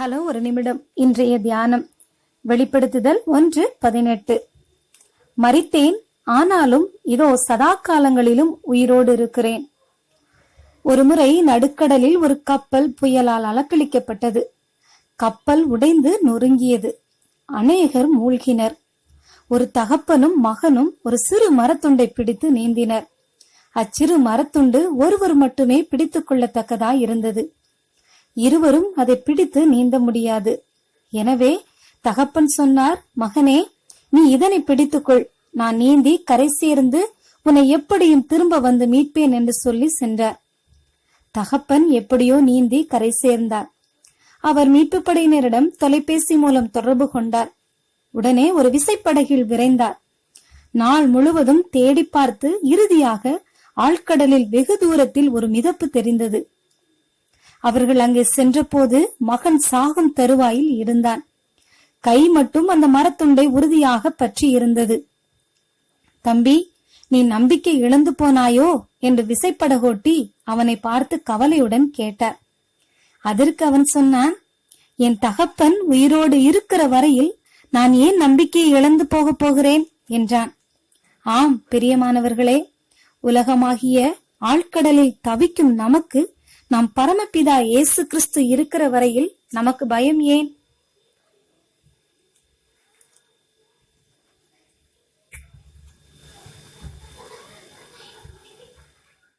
Hello ஒரு நிமிடம். இன்றைய தியானம். வெளிப்படுத்துதல் ஒன்று பதினெட்டு. மறித்தேன் ஆனாலும் இதோ சதா காலங்களிலும் உயிரோடு இருக்கிறேன். ஒருமுறை நடுக்கடலில் ஒரு கப்பல் புயலால் அலக்களிக்கப்பட்டது கப்பல் உடைந்து நொறுங்கியது. அநேகர் மூழ்கினர். ஒரு தகப்பனும் மகனும் ஒரு சிறு மரத்துண்டை பிடித்து நீந்தினர். அச்சிறு மரத்துண்டு ஒருவர் மட்டுமே பிடித்துக் கொள்ளத்தக்கதாய் இருந்தது இருவரும் அதை பிடித்து நீந்த முடியாது. எனவே தகப்பன் சொன்னார் மகனே நீ இதனை பிடித்துக்கொள். நான் நீந்தி கரை சேர்ந்து உன்னை எப்படியும் திரும்ப வந்து மீட்பேன் என்று சொல்லி சென்றார். தகப்பன் எப்படியோ நீந்தி கரை சேர்ந்தார் அவர் மீட்பு படையினரிடம் தொலைபேசி மூலம் தொடர்பு கொண்டார். உடனே ஒரு விசைப்படகில் விரைந்தார். நாள் முழுவதும் தேடி பார்த்து இறுதியாக ஆழ்கடலில் வெகு தூரத்தில் ஒரு மிதப்பு தெரிந்தது. அவர்கள் அங்கே சென்றபோது மகன் சாகும் தருவாயில் இருந்தான். கை மட்டும் அந்த மரத்துண்டை உறுதியாக பற்றி இருந்தது. தம்பி நீ நம்பிக்கை இழந்து போனாயோ? என்று விசைப்படகோட்டி அவனை பார்த்து கவலையுடன் கேட்டார். அதற்கு அவன் சொன்னான் என் தகப்பன் உயிரோடு இருக்கிற வரையில் நான் ஏன் நம்பிக்கையை இழந்து போகப் போகிறேன்? என்றான். ஆம் பிரியமானவர்களே உலகமாகிய ஆழ்கடலில் தவிக்கும் நமக்கு நாம் பரமபிதா இயேசு கிறிஸ்து இருக்கிற வரையில் நமக்கு பயம் ஏன்?